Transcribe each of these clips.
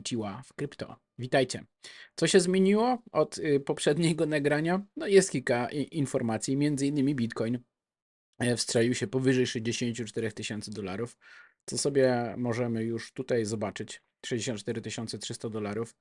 Konnichiwa w krypto. Witajcie. Co się zmieniło od y, poprzedniego nagrania? No jest kilka informacji, między innymi Bitcoin e, wstrzelił się powyżej 64 tysięcy dolarów, co sobie możemy już tutaj zobaczyć. 64 300 dolarów,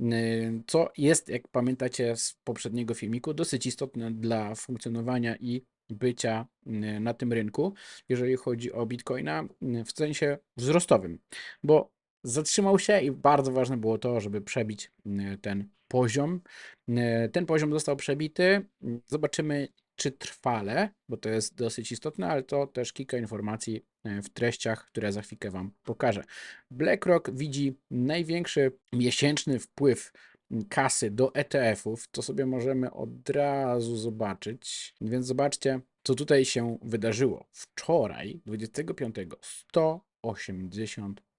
y, co jest, jak pamiętacie z poprzedniego filmiku, dosyć istotne dla funkcjonowania i bycia y, na tym rynku, jeżeli chodzi o Bitcoina w sensie wzrostowym, bo zatrzymał się i bardzo ważne było to, żeby przebić y, ten poziom. Y, Ten poziom został przebity. Zobaczymy, czy trwale, bo to jest dosyć istotne, ale to też kilka informacji y, w treściach, które za chwilkę Wam pokażę. BlackRock widzi największy miesięczny wpływ kasy do ETF-ów, to sobie możemy od razu zobaczyć. Więc zobaczcie, co tutaj się wydarzyło. Wczoraj, 25,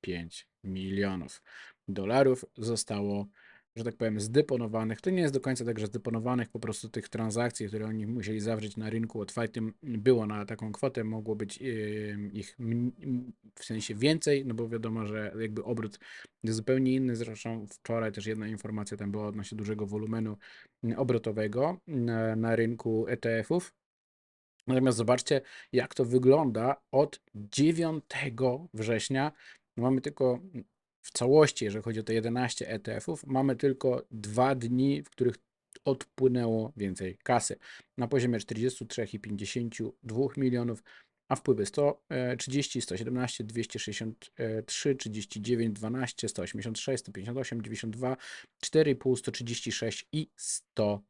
185 milionów dolarów zostało, że tak powiem, zdeponowanych. To nie jest do końca tak, że zdeponowanych, po prostu tych transakcji, które oni musieli zawrzeć na rynku otwartym, było na taką kwotę, mogło być ich w sensie więcej, no bo wiadomo, że jakby obrót jest zupełnie inny. Zresztą wczoraj też jedna informacja tam była odnośnie dużego wolumenu obrotowego na, na rynku ETF-ów. Natomiast zobaczcie, jak to wygląda od 9 września. Mamy tylko w całości, jeżeli chodzi o te 11 ETF-ów, mamy tylko dwa dni, w których odpłynęło więcej kasy. Na poziomie 43,52 milionów, a wpływy 130, 117, 263, 39, 12, 186, 158, 92, 4,5, 136 i 100.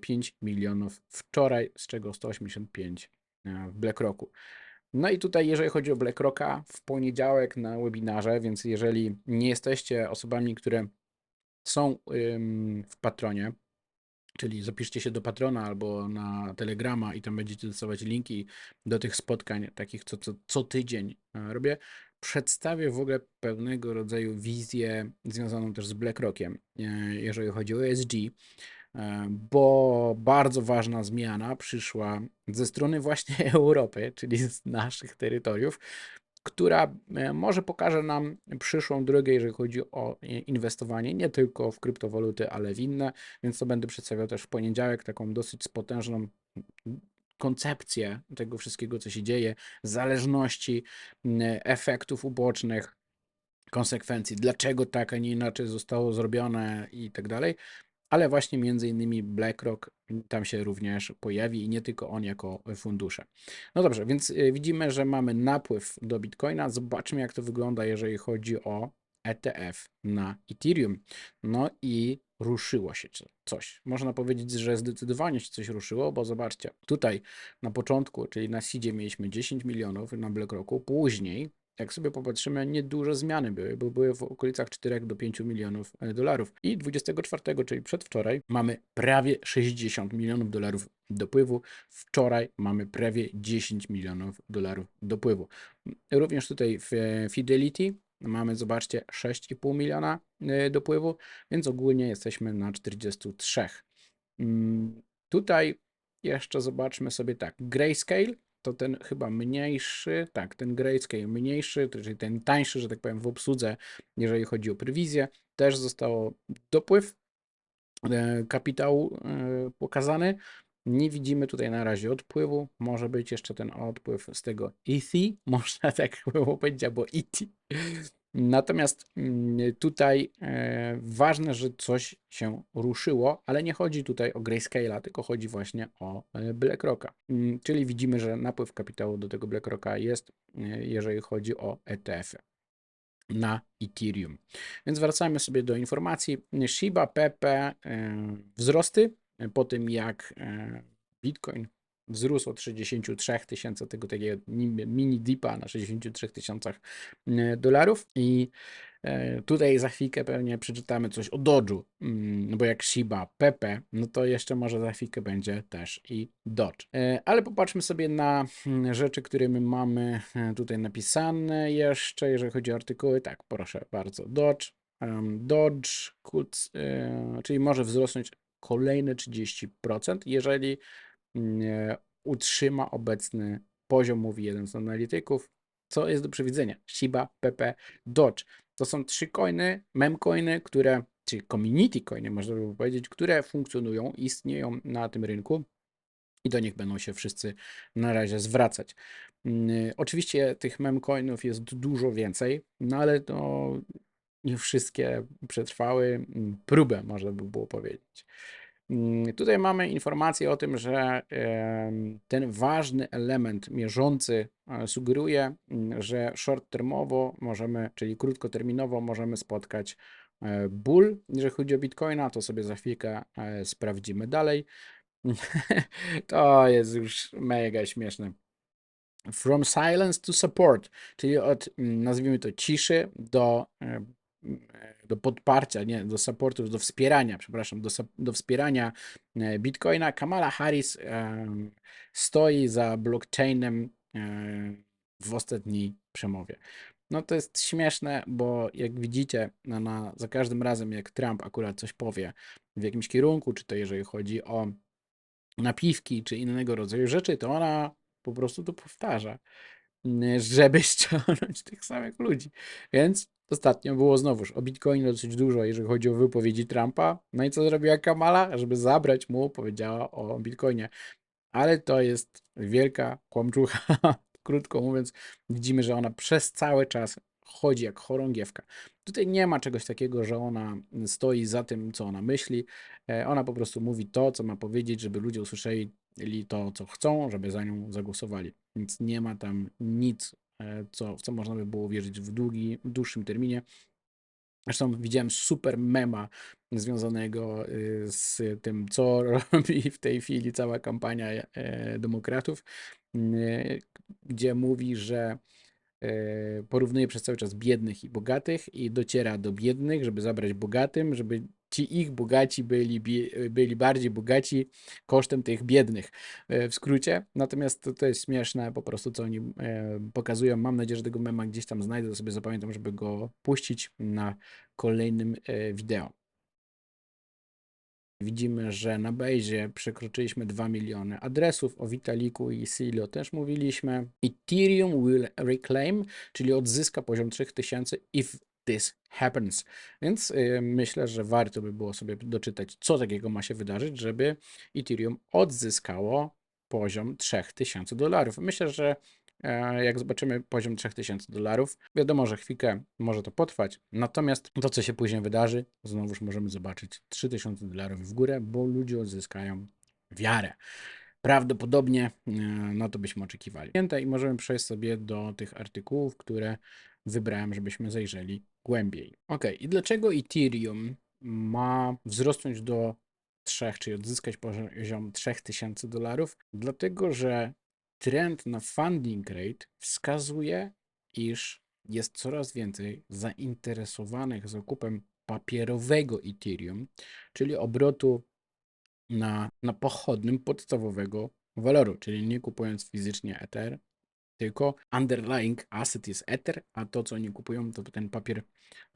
5 milionów wczoraj, z czego 185 e, w BlackRocku. No i tutaj, jeżeli chodzi o BlackRocka, w poniedziałek na webinarze, więc jeżeli nie jesteście osobami, które są w patronie, czyli zapiszcie się do patrona albo na Telegrama i tam będziecie dostawać linki do tych spotkań, takich co, co, co tydzień e, robię, przedstawię w ogóle pewnego rodzaju wizję związaną też z BlackRockiem, e, jeżeli chodzi o ESG bo bardzo ważna zmiana przyszła ze strony właśnie Europy, czyli z naszych terytoriów, która e, może pokaże nam przyszłą drogę, jeżeli chodzi o e, inwestowanie nie tylko w kryptowaluty, ale w inne, więc to będę przedstawiał też w poniedziałek taką dosyć potężną koncepcję tego wszystkiego, co się dzieje, zależności, efektów ubocznych, konsekwencji, dlaczego tak, a nie inaczej zostało zrobione i tak dalej. Ale właśnie między innymi BlackRock tam się również pojawi i nie tylko on jako fundusze. No dobrze, więc y, widzimy, że mamy napływ do Bitcoina. Zobaczmy, jak to wygląda, jeżeli chodzi o ETF na Ethereum. No i ruszyło się co- coś. Można powiedzieć, że zdecydowanie się coś ruszyło, bo zobaczcie, tutaj na początku, czyli na seedzie mieliśmy 10 milionów na BlackRocku, później jak sobie popatrzymy, nieduże zmiany były, bo były w okolicach 4 do 5 milionów e, dolarów. I 24, czyli przedwczoraj, mamy prawie 60 milionów dolarów dopływu. Wczoraj mamy prawie 10 milionów dolarów dopływu. Również tutaj w e, Fidelity mamy, zobaczcie, 6,5 miliona e, dopływu, więc ogólnie jesteśmy na 43. Mm, Tutaj jeszcze zobaczmy sobie tak. Grayscale to ten chyba mniejszy, tak, ten grayscale mniejszy, czyli ten tańszy, że tak powiem, w obsłudze, jeżeli chodzi o prewizję, też zostało dopływ e, kapitału e, pokazany. Nie widzimy tutaj na razie odpływu. Może być jeszcze ten odpływ z tego ETH, można tak było powiedzieć, albo ET. Natomiast mm, tutaj e, ważne, że coś się ruszyło, ale nie chodzi tutaj o Grayscale'a, tylko chodzi właśnie o e, BlackRocka. Mm, Czyli widzimy, że napływ kapitału do tego BlackRocka jest, e, jeżeli chodzi o ETF-y na Ethereum. Więc wracamy sobie do informacji. Shiba, e, wzrosty po tym jak Bitcoin wzrósł od 63 tysięcy tego takiego mini dipa na 63 tysiącach e, dolarów i e, tutaj za chwilkę pewnie przeczytamy coś o Dodge'u, mm, no bo jak Shiba, Pepe, no to jeszcze może za chwilkę będzie też i Dodge. E, Ale popatrzmy sobie na mm, rzeczy, które my mamy tutaj napisane jeszcze, jeżeli chodzi o artykuły. Tak, proszę bardzo. Dodge, Dodge, czyli może wzrosnąć kolejne 30%, jeżeli utrzyma obecny poziom, mówi jeden z analityków, co jest do przewidzenia. Shiba, Pepe, Dodge. to są trzy coiny, memcoiny, które, czy community coiny, można by powiedzieć, które funkcjonują, istnieją na tym rynku i do nich będą się wszyscy na razie zwracać. Mm, Oczywiście tych memcoinów jest dużo więcej, no ale to nie wszystkie przetrwały mm, próbę, można by było powiedzieć. Mm, Tutaj mamy informację o tym, że ten ważny element mierzący e, sugeruje, mm, że short-termowo możemy, czyli krótkoterminowo możemy spotkać e, ból. Jeżeli chodzi o Bitcoina, to sobie za chwilkę e, sprawdzimy dalej. To jest już mega śmieszne. From silence to support, czyli od, mm, nazwijmy to, ciszy do, do podparcia, nie, do supportu, do wspierania, przepraszam, do, do wspierania e, Bitcoina. Kamala Harris em, stoi za blockchainem e, w ostatniej przemowie. No to jest śmieszne, bo jak widzicie, na, na, za każdym razem, jak Trump akurat coś powie w jakimś kierunku, czy to jeżeli chodzi o napiwki czy innego rodzaju rzeczy, to ona po prostu to powtarza, n- żeby ściągnąć tych samych ludzi. Więc ostatnio było znowuż o Bitcoinie dosyć dużo, jeżeli chodzi o wypowiedzi Trumpa. No i co zrobiła Kamala? Żeby zabrać mu, powiedziała o Bitcoinie. Ale to jest wielka kłamczucha. Krótko mówiąc, widzimy, że ona przez cały czas chodzi jak chorągiewka. Tutaj nie ma czegoś takiego, że ona stoi za tym, co ona myśli. E, Ona po prostu mówi to, co ma powiedzieć, żeby ludzie usłyszeli to, co chcą, żeby za nią zagłosowali. Więc nie ma tam nic, co, w co można by było wierzyć w, długi, w dłuższym terminie. Zresztą widziałem super mema związanego y, z tym, co robi w tej chwili cała kampania e, demokratów, y, gdzie mówi, że e, porównuje przez cały czas biednych i bogatych i dociera do biednych, żeby zabrać bogatym, żeby ci ich bogaci byli, byli bardziej bogaci kosztem tych biednych. e, W skrócie. Natomiast to, to jest śmieszne po prostu, co oni e, pokazują. Mam nadzieję, że tego mema gdzieś tam znajdę, to sobie zapamiętam, żeby go puścić na kolejnym e, wideo. Widzimy, że na Bejzie przekroczyliśmy 2 miliony adresów. O Vitaliku i Silio też mówiliśmy. Ethereum will reclaim, czyli odzyska poziom 3000 if this happens. Więc y, myślę, że warto by było sobie doczytać, co takiego ma się wydarzyć, żeby Ethereum odzyskało poziom 3000 dolarów. Myślę, że jak zobaczymy poziom 3000 dolarów, wiadomo, że chwilkę może to potrwać, natomiast to, co się później wydarzy, znowuż możemy zobaczyć 3000 dolarów w górę, bo ludzie odzyskają wiarę. Prawdopodobnie e, no to byśmy oczekiwali. I możemy przejść sobie do tych artykułów, które wybrałem, żebyśmy zajrzeli głębiej. Ok, i dlaczego Ethereum ma wzrosnąć do 3, czyli odzyskać poziom 3000 dolarów? Dlatego, że trend na funding rate wskazuje, iż jest coraz więcej zainteresowanych zakupem papierowego Ethereum, czyli obrotu na, na pochodnym podstawowego waloru, czyli nie kupując fizycznie Ether, tylko underlying asset jest Ether, a to, co oni kupują, to ten papier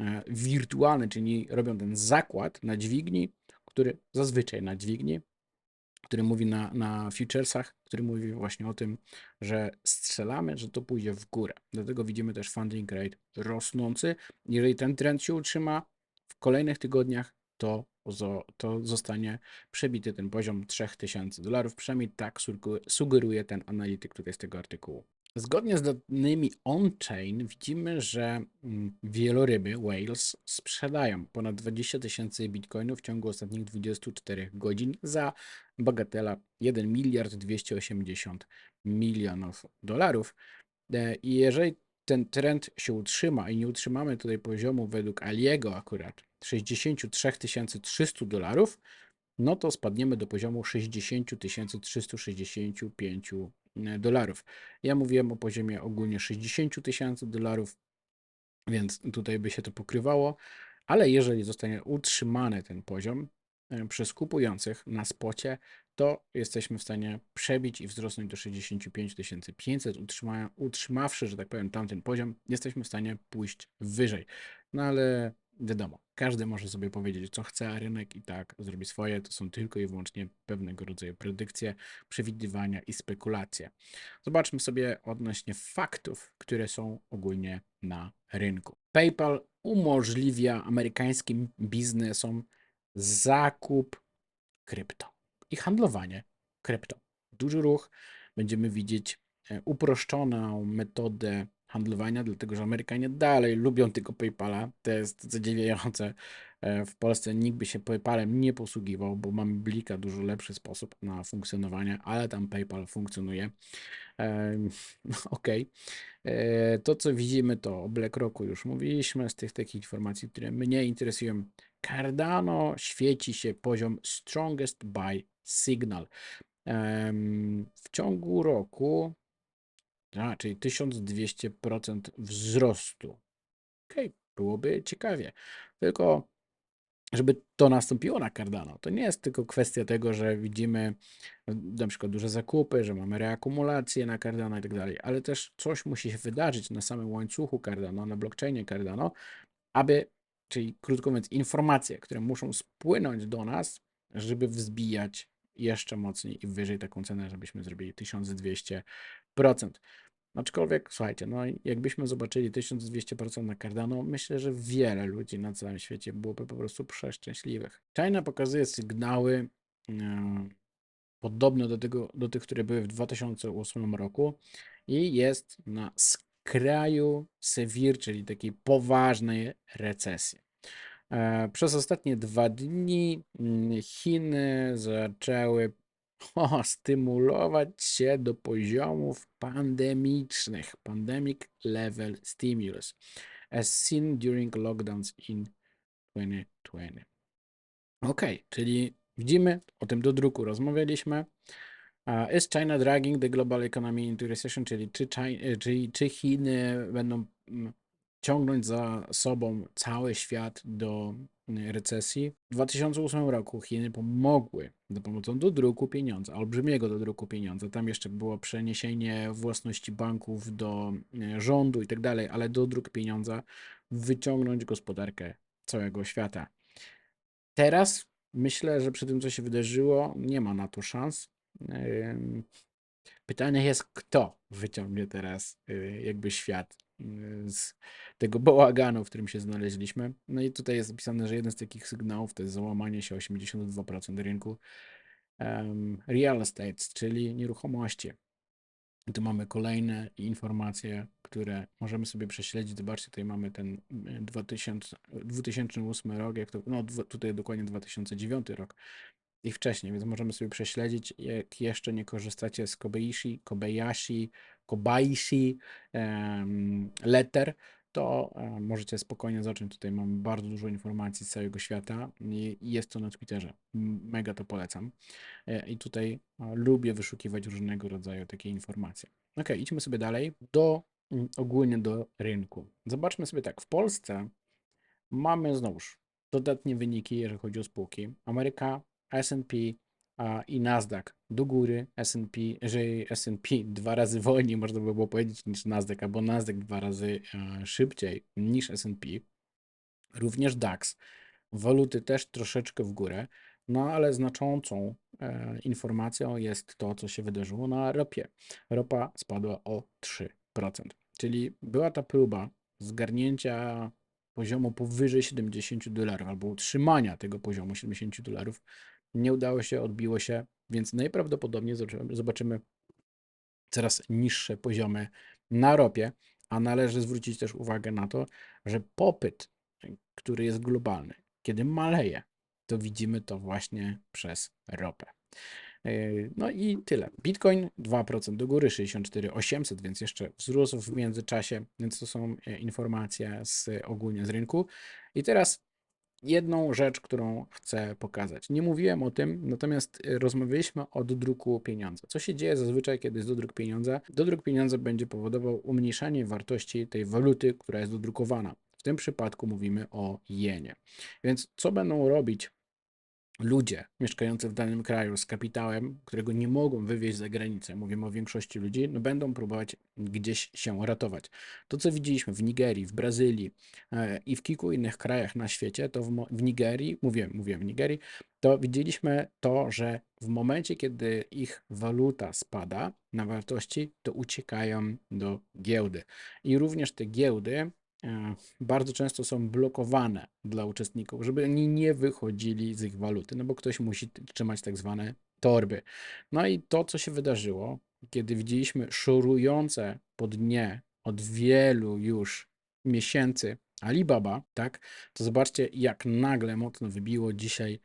e, wirtualny, czyli robią ten zakład na dźwigni, który zazwyczaj na dźwigni, który mówi na, na futuresach, który mówi właśnie o tym, że strzelamy, że to pójdzie w górę. Dlatego widzimy też funding rate rosnący. Jeżeli ten trend się utrzyma w kolejnych tygodniach, to, to zostanie przebity ten poziom 3000 dolarów. Przynajmniej tak sugeruje ten analityk tutaj z tego artykułu. Zgodnie z danymi on-chain widzimy, że mm, wieloryby, whales, sprzedają ponad 20 tysięcy bitcoinów w ciągu ostatnich 24 godzin za bagatela 1 miliard 280 milionów dolarów. E, I jeżeli ten trend się utrzyma i nie utrzymamy tutaj poziomu według Aliego akurat 63 300 dolarów, no to spadniemy do poziomu 60 365 dolarów. Ja mówiłem o poziomie ogólnie 60 tysięcy dolarów, więc tutaj by się to pokrywało, ale jeżeli zostanie utrzymany ten poziom e, przez kupujących na spocie, to jesteśmy w stanie przebić i wzrosnąć do 65 500, utrzyma, utrzymawszy, że tak powiem, tamten poziom, jesteśmy w stanie pójść wyżej. No ale wiadomo, każdy może sobie powiedzieć, co chce, a rynek i tak zrobi swoje. To są tylko i wyłącznie pewnego rodzaju predykcje, przewidywania i spekulacje. Zobaczmy sobie odnośnie faktów, które są ogólnie na rynku. PayPal umożliwia amerykańskim biznesom zakup krypto i handlowanie krypto. Duży ruch. Będziemy widzieć e, uproszczoną metodę handlowania, dlatego że Amerykanie dalej lubią tylko PayPala. To jest zadziwiające. E, w Polsce nikt by się PayPalem nie posługiwał, bo mamy Blika dużo lepszy sposób na funkcjonowanie, ale tam PayPal funkcjonuje. Ok. E, to, co widzimy, to o BlackRocku już mówiliśmy. Z tych takich informacji, które mnie interesują, Cardano świeci się poziom strongest buy signal. W ciągu roku, a, czyli 1200% wzrostu. Ok, byłoby ciekawie. Tylko, żeby to nastąpiło na Cardano, to nie jest tylko kwestia tego, że widzimy na przykład duże zakupy, że mamy reakumulację na Cardano i tak dalej, ale też coś musi się wydarzyć na samym łańcuchu Cardano, na blockchainie Cardano, aby, czyli krótko mówiąc, informacje, które muszą spłynąć do nas, żeby wzbijać jeszcze mocniej i wyżej taką cenę, żebyśmy zrobili 1200%. Aczkolwiek, słuchajcie, no jakbyśmy zobaczyli 1200% na Cardano, myślę, że wiele ludzi na całym świecie byłoby po prostu przeszczęśliwych. China pokazuje sygnały e, podobne do, tego, do tych, które były w 2008 roku i jest na skraju severe, czyli takiej poważnej recesji. E, przez ostatnie dwa dni mm, Chiny zaczęły o, stymulować się do poziomów pandemicznych, pandemic level stimulus, as seen during lockdowns in 2020. Ok, czyli widzimy, o tym do druku rozmawialiśmy. Uh, is China dragging the global economy into recession, czyli czy, China, czy, czy Chiny będą mm, ciągnąć za sobą cały świat do y, recesji. W 2008 roku Chiny pomogły za pomocą dodruku pieniądza, olbrzymiego dodruku pieniądza. Tam jeszcze było przeniesienie własności banków do y, rządu i tak dalej, ale dodruk pieniądza wyciągnąć gospodarkę całego świata. Teraz myślę, że przy tym, co się wydarzyło, nie ma na to szans. Pytanie jest, kto wyciągnie teraz y, jakby świat z tego bałaganu, w którym się znaleźliśmy. No i tutaj jest napisane, że jeden z takich sygnałów to jest załamanie się 82% rynku um, real estate, czyli nieruchomości. I tu mamy kolejne informacje, które możemy sobie prześledzić. Zobaczcie, tutaj mamy ten 2000, 2008 rok, jak to, no tutaj dokładnie 2009 rok i wcześniej, więc możemy sobie prześledzić, jak jeszcze nie korzystacie z Kobayashi, Kobayashi, Kobayashi Letter, to um, możecie spokojnie zacząć. Tutaj mam bardzo dużo informacji z całego świata i jest to na Twitterze. Mega to polecam. E, I tutaj lubię wyszukiwać różnego rodzaju takie informacje. Ok, idźmy sobie dalej do ogólnie do rynku. Zobaczmy sobie tak, w Polsce mamy znowuż dodatnie wyniki, jeżeli chodzi o spółki. Ameryka S&P i Nasdaq do góry, S&P, że S&P dwa razy wolniej można by było powiedzieć niż Nasdaq, albo Nasdaq dwa razy e, szybciej niż S&P. Również DAX. Waluty też troszeczkę w górę, no ale znaczącą e, informacją jest to, co się wydarzyło na ropie. Ropa spadła o 3%. Czyli była ta próba zgarnięcia poziomu powyżej 70 dolarów albo utrzymania tego poziomu 70 dolarów nie udało się, odbiło się, więc najprawdopodobniej zobaczymy coraz niższe poziomy na ropie, a należy zwrócić też uwagę na to, że popyt, który jest globalny, kiedy maleje, to widzimy to właśnie przez ropę. Yy, no i tyle. Bitcoin 2% do góry, 64,800, więc jeszcze wzrósł w międzyczasie, więc to są e, informacje z, ogólnie z rynku. I teraz jedną rzecz, którą chcę pokazać. Nie mówiłem o tym, natomiast y, rozmawialiśmy o dodruku pieniądza. Co się dzieje zazwyczaj, kiedy jest dodruk pieniądza? Dodruk pieniądza będzie powodował umniejszanie wartości tej waluty, która jest dodrukowana. W tym przypadku mówimy o jenie. Więc co będą robić ludzie mieszkający w danym kraju z kapitałem, którego nie mogą wywieźć za granicę, mówimy o większości ludzi, no będą próbować gdzieś się ratować. To, co widzieliśmy w Nigerii, w Brazylii e, i w kilku innych krajach na świecie, to w, w Nigerii, mówię, mówię w Nigerii, to widzieliśmy to, że w momencie, kiedy ich waluta spada na wartości, to uciekają do giełdy. I również te giełdy bardzo często są blokowane dla uczestników, żeby oni nie wychodzili z ich waluty, no bo ktoś musi trzymać tak zwane torby. No i to, co się wydarzyło, kiedy widzieliśmy szorujące po dnie od wielu już miesięcy Alibaba, tak, to zobaczcie, jak nagle mocno wybiło dzisiaj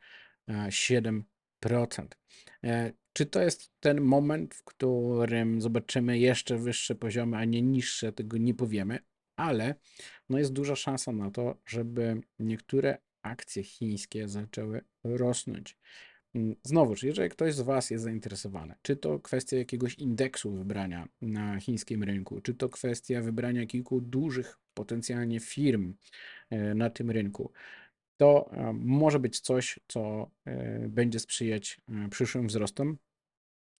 e, 7%. E, Czy to jest ten moment, w którym zobaczymy jeszcze wyższe poziomy, a nie niższe, tego nie powiemy, ale no jest duża szansa na to, żeby niektóre akcje chińskie zaczęły rosnąć. Mm, Znowuż, jeżeli ktoś z Was jest zainteresowany, czy to kwestia jakiegoś indeksu wybrania na chińskim rynku, czy to kwestia wybrania kilku dużych potencjalnie firm e, na tym rynku, to e, może być coś, co e, będzie sprzyjać przyszłym wzrostom.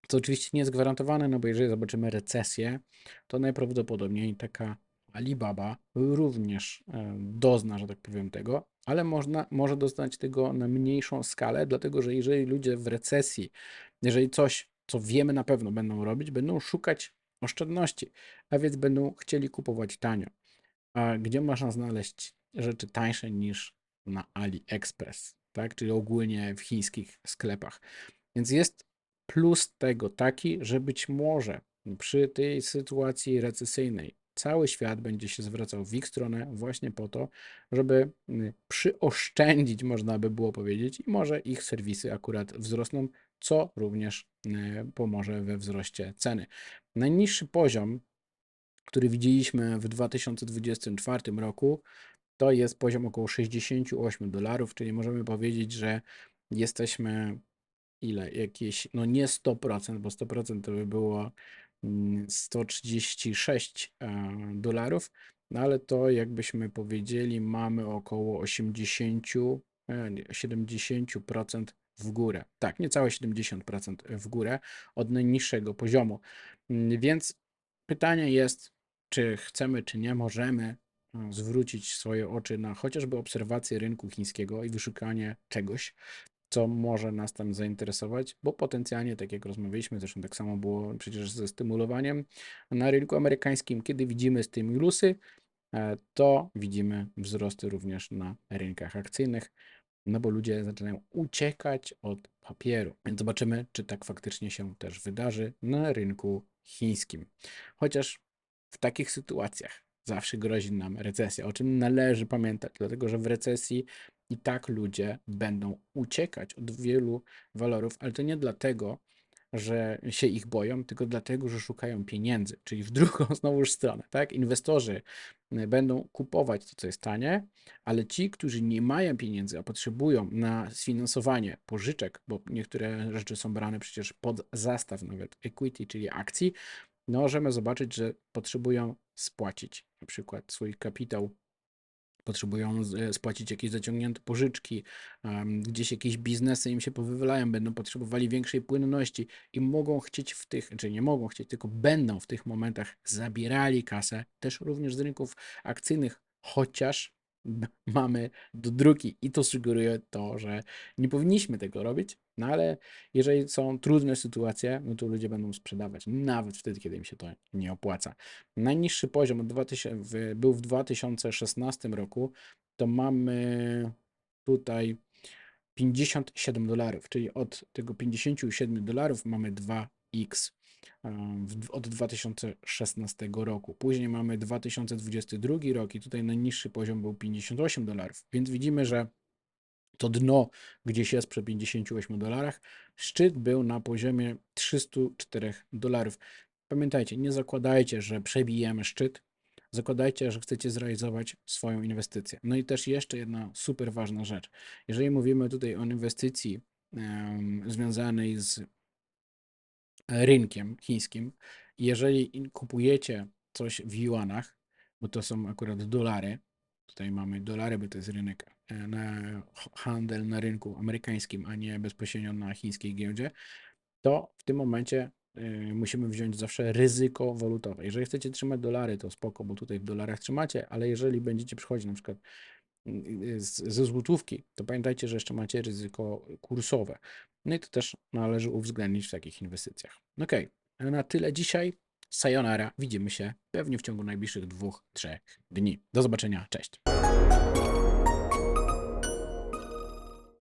Co oczywiście nie jest gwarantowane, no bo jeżeli zobaczymy recesję, to najprawdopodobniej taka Alibaba również e, dozna, że tak powiem, tego, ale można, może doznać tego na mniejszą skalę, dlatego że jeżeli ludzie w recesji, jeżeli coś, co wiemy na pewno będą robić, będą szukać oszczędności, a więc będą chcieli kupować tanio. A gdzie można znaleźć rzeczy tańsze niż na AliExpress, tak? Czyli ogólnie w chińskich sklepach. Więc jest plus tego taki, że być może przy tej sytuacji recesyjnej cały świat będzie się zwracał w ich stronę właśnie po to, żeby y, przyoszczędzić, można by było powiedzieć, i może ich serwisy akurat wzrosną, co również y, pomoże we wzroście ceny. Najniższy poziom, który widzieliśmy w 2024 roku, to jest poziom około 68 dolarów, czyli możemy powiedzieć, że jesteśmy ile? Jakieś, no nie 100%, bo 100% to by było mm, 136 e, dolarów, no ale to jakbyśmy powiedzieli, mamy około 80, e, nie, 70% w górę. Tak, niecałe 70% w górę od najniższego poziomu. Mm, Więc pytanie jest, czy chcemy, czy nie możemy e, zwrócić swoje oczy na chociażby obserwację rynku chińskiego i wyszukanie czegoś, co może nas tam zainteresować, bo potencjalnie, tak jak rozmawialiśmy, zresztą tak samo było przecież ze stymulowaniem na rynku amerykańskim, kiedy widzimy stymulusy, e, to widzimy wzrosty również na rynkach akcyjnych, no bo ludzie zaczynają uciekać od papieru. Więc zobaczymy, czy tak faktycznie się też wydarzy na rynku chińskim. Chociaż w takich sytuacjach zawsze grozi nam recesja, o czym należy pamiętać, dlatego że w recesji i tak ludzie będą uciekać od wielu walorów, ale to nie dlatego, że się ich boją, tylko dlatego, że szukają pieniędzy, czyli w drugą znowuż stronę, tak? Inwestorzy y, będą kupować to, co jest tanie, ale ci, którzy nie mają pieniędzy, a potrzebują na sfinansowanie pożyczek, bo niektóre rzeczy są brane przecież pod zastaw nawet equity, czyli akcji, no możemy zobaczyć, że potrzebują spłacić na przykład swój kapitał potrzebują e, spłacić jakieś zaciągnięte pożyczki, gdzieś jakieś biznesy im się powywalają, będą potrzebowali większej płynności i mogą chcieć w tych, czy nie mogą chcieć, tylko będą w tych momentach zabierali kasę, też również z rynków akcyjnych, chociaż mamy do druki i to sugeruje to, że nie powinniśmy tego robić, no ale jeżeli są trudne sytuacje, no to ludzie będą sprzedawać, nawet wtedy, kiedy im się to nie opłaca. Najniższy poziom od 2000, w, był w 2016 roku, to mamy tutaj 57 dolarów, czyli od tego 57 dolarów mamy 2x em, w- od 2016 roku. Później mamy 2022 rok i tutaj najniższy poziom był 58 dolarów, więc widzimy, że to dno gdzieś jest przy 58 dolarach. Szczyt był na poziomie 304 dolarów. Pamiętajcie, nie zakładajcie, że przebijemy szczyt. Zakładajcie, że chcecie zrealizować swoją inwestycję. No i też jeszcze jedna super ważna rzecz. Jeżeli mówimy tutaj o inwestycji em, związanej z rynkiem chińskim, jeżeli kupujecie coś w juanach, bo to są akurat dolary, tutaj mamy dolary, bo to jest rynek e, na handel na rynku amerykańskim, a nie bezpośrednio na chińskiej giełdzie, to w tym momencie y, musimy wziąć zawsze ryzyko walutowe. Jeżeli chcecie trzymać dolary, to spoko, bo tutaj w dolarach trzymacie, ale jeżeli będziecie przychodzić na przykład ze złotówki, to pamiętajcie, że jeszcze macie ryzyko kursowe. No i to też należy uwzględnić w takich inwestycjach. Ok, na tyle dzisiaj. Sayonara, widzimy się pewnie w ciągu najbliższych dwóch, trzech dni. Do zobaczenia, cześć.